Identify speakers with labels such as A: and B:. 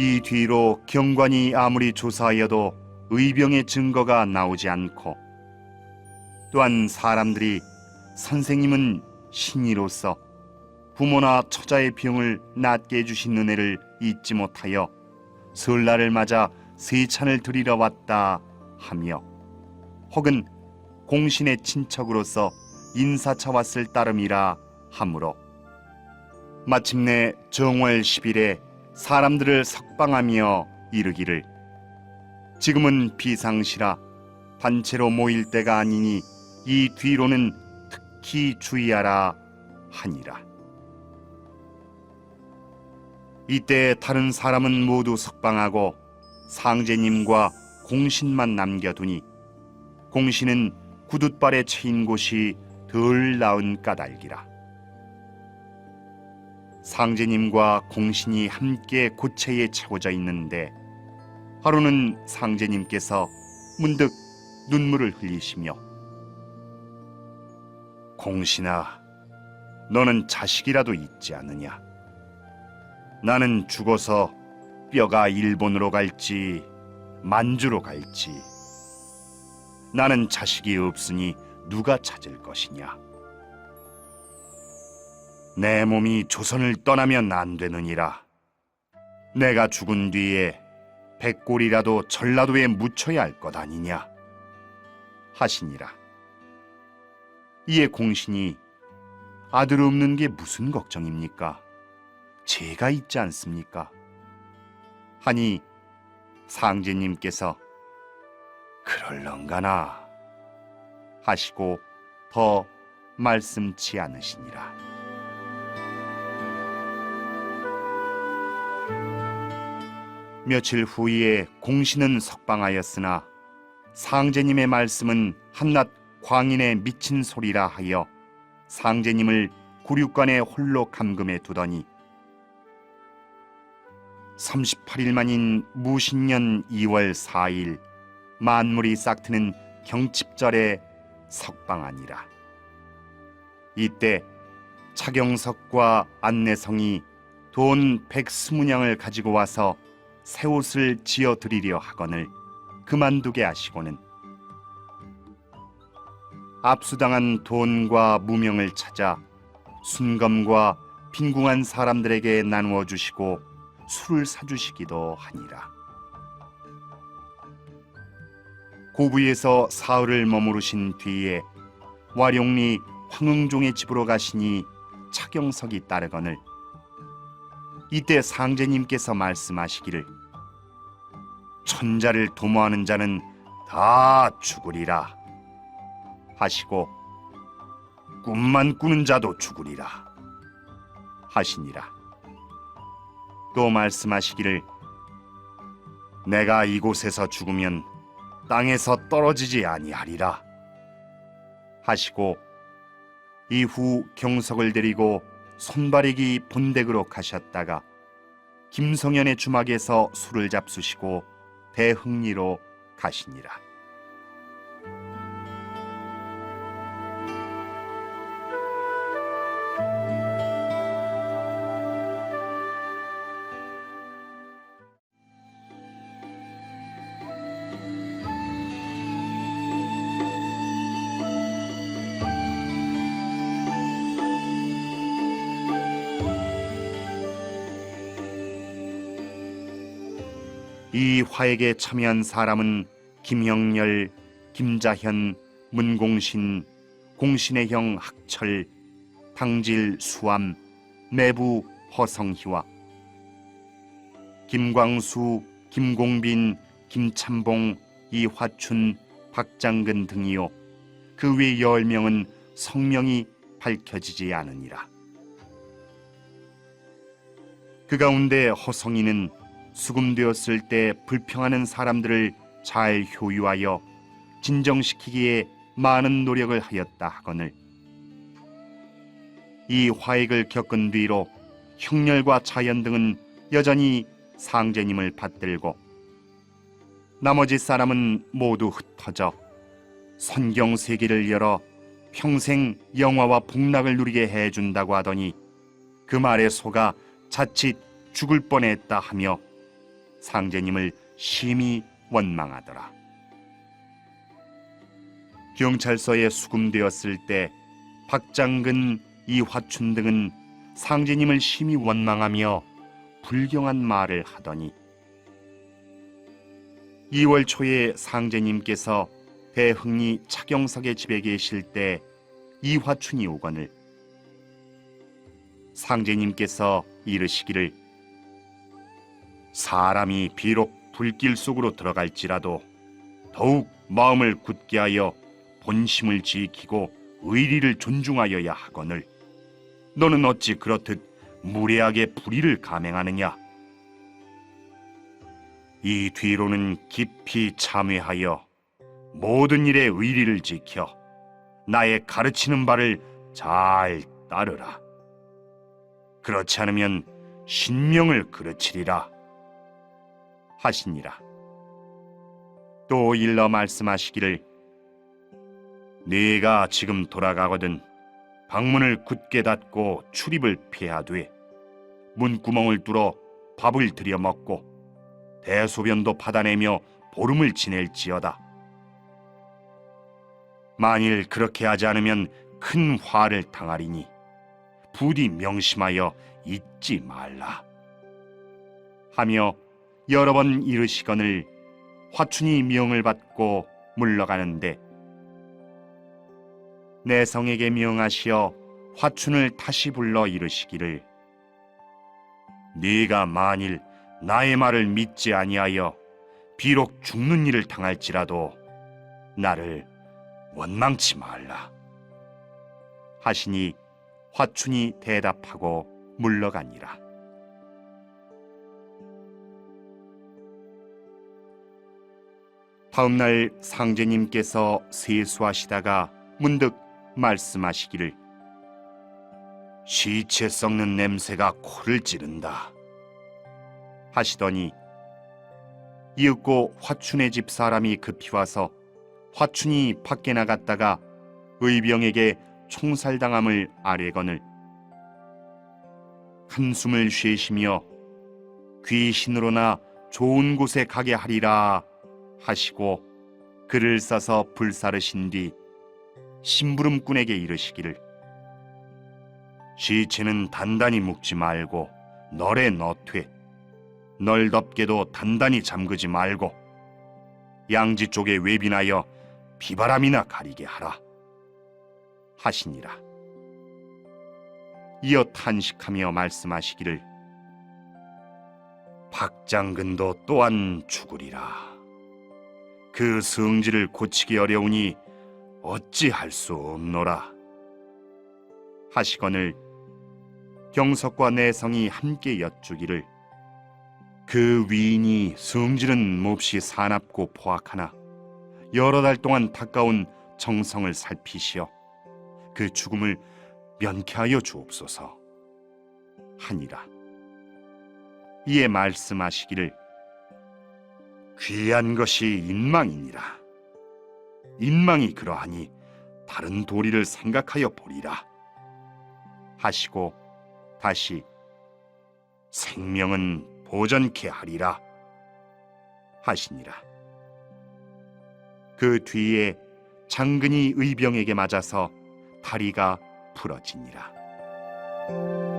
A: 이 뒤로 경관이 아무리 조사하여도 의병의 증거가 나오지 않고 또한 사람들이 선생님은 신이로서 부모나 처자의 병을 낫게 해주신 은혜를 잊지 못하여 설날을 맞아 세찬을 드리러 왔다 하며 혹은 공신의 친척으로서 인사차 왔을 따름이라 하므로 마침내 정월 10일에 사람들을 석방하며 이르기를 지금은 비상시라 단체로 모일 때가 아니니 이 뒤로는 특히 주의하라 하니라. 이때 다른 사람은 모두 석방하고 상제님과 공신만 남겨두니 공신은 구둣발에 채인 곳이 덜 나은 까닭이라 상제님과 공신이 함께 고체에 채워져 있는데 하루는 상제님께서 문득 눈물을 흘리시며 공신아 너는 자식이라도 있지 않느냐? 나는 죽어서 뼈가 일본으로 갈지 만주로 갈지 나는 자식이 없으니 누가 찾을 것이냐 내 몸이 조선을 떠나면 안 되느니라. 내가 죽은 뒤에 백골이라도 전라도에 묻혀야 할 것 아니냐? 하시니라. 이에 공신이 아들 없는 게 무슨 걱정입니까? 제가 있지 않습니까? 하니 상제님께서 그럴런가나? 하시고 더 말씀치 않으시니라. 며칠 후에 공신은 석방하였으나 상제님의 말씀은 한낱 광인의 미친 소리라 하여 상제님을 구륙관에 홀로 감금해 두더니 38일 만인 무신년 2월 4일 만물이 싹트는 경칩절에 석방하니라. 이때 차경석과 안내성이 돈 백스무냥을 가지고 와서 새 옷을 지어 드리려 하거늘 그만두게 하시고는 압수당한 돈과 무명을 찾아 순검과 빈궁한 사람들에게 나누어 주시고 술을 사주시기도 하니라. 고부에서 사흘을 머무르신 뒤에 와룡리 황흥종의 집으로 가시니 차경석이 따르거늘 이때 상제님께서 말씀하시기를 천자를 도모하는 자는 다 죽으리라 하시고 꿈만 꾸는 자도 죽으리라 하시니라. 또 말씀하시기를 내가 이곳에서 죽으면 땅에서 떨어지지 아니하리라 하시고 이후 경석을 데리고 손바리기 본댁으로 가셨다가 김성현의 주막에서 술을 잡수시고 대흥리로 가시니라. 이 화액에 참여한 사람은 김영렬, 김자현, 문공신, 공신의 형 학철, 당질 수암, 내부 허성희와 김광수, 김공빈, 김참봉, 이화춘, 박장근 등이요 그 외 열 명은 성명이 밝혀지지 않으니라. 그 가운데 허성이는 수금되었을 때 불평하는 사람들을 잘 효유하여 진정시키기에 많은 노력을 하였다 하거늘. 이 화액을 겪은 뒤로 형렬과 자연 등은 여전히 상제님을 받들고 나머지 사람은 모두 흩어져 선경 세계를 열어 평생 영화와 복락을 누리게 해준다고 하더니 그 말에 속아 자칫 죽을 뻔했다 하며 상제님을 심히 원망하더라. 경찰서에 수금되었을 때 박장근, 이화춘 등은 상제님을 심히 원망하며 불경한 말을 하더니 2월 초에 상제님께서 대흥리 차경석의 집에 계실 때 이화춘이 오거늘 상제님께서 이르시기를 사람이 비록 불길 속으로 들어갈지라도 더욱 마음을 굳게 하여 본심을 지키고 의리를 존중하여야 하거늘. 너는 어찌 그렇듯 무례하게 불의를 감행하느냐? 이 뒤로는 깊이 참회하여 모든 일에 의리를 지켜 나의 가르치는 바를 잘 따르라. 그렇지 않으면 신명을 그르치리라 하시니라. 또 일러 말씀하시기를 네가 지금 돌아가거든 방문을 굳게 닫고 출입을 피하되 문구멍을 뚫어 밥을 들여 먹고 대소변도 받아내며 보름을 지낼지어다. 만일 그렇게 하지 않으면 큰 화를 당하리니 부디 명심하여 잊지 말라. 하며 여러 번 이르시거늘 화춘이 명을 받고 물러가는데 내 성에게 명하시어 화춘을 다시 불러 이르시기를 네가 만일 나의 말을 믿지 아니하여 비록 죽는 일을 당할지라도 나를 원망치 말라 하시니 화춘이 대답하고 물러가니라 다음 날 상제님께서 세수하시다가 문득 말씀하시기를 시체 썩는 냄새가 코를 찌른다 하시더니 이윽고 화춘의 집 사람이 급히 와서 화춘이 밖에 나갔다가 의병에게 총살당함을 아뢰거늘 한숨을 쉬시며 귀신으로나 좋은 곳에 가게 하리라 하시고 글을 써서 불사르신 뒤 심부름꾼에게 이르시기를 시체는 단단히 묶지 말고 널에 넣되 널덥게도 단단히 잠그지 말고 양지 쪽에 외빈하여 비바람이나 가리게 하라 하시니라. 이어 탄식하며 말씀하시기를 박장근도 또한 죽으리라 그 성질을 고치기 어려우니 어찌할 수 없노라? 하시거늘 경석과 내성이 함께 여쭈기를 그 위인이 성질은 몹시 사납고 포악하나 여러 달 동안 닦아온 정성을 살피시어 그 죽음을 면케하여 주옵소서 하니라. 이에 말씀하시기를 귀한 것이 인망이니라 인망이 그러하니 다른 도리를 생각하여 보리라 하시고 다시 생명은 보전케 하리라 하시니라. 그 뒤에 장근이 의병에게 맞아서 다리가 부러지니라.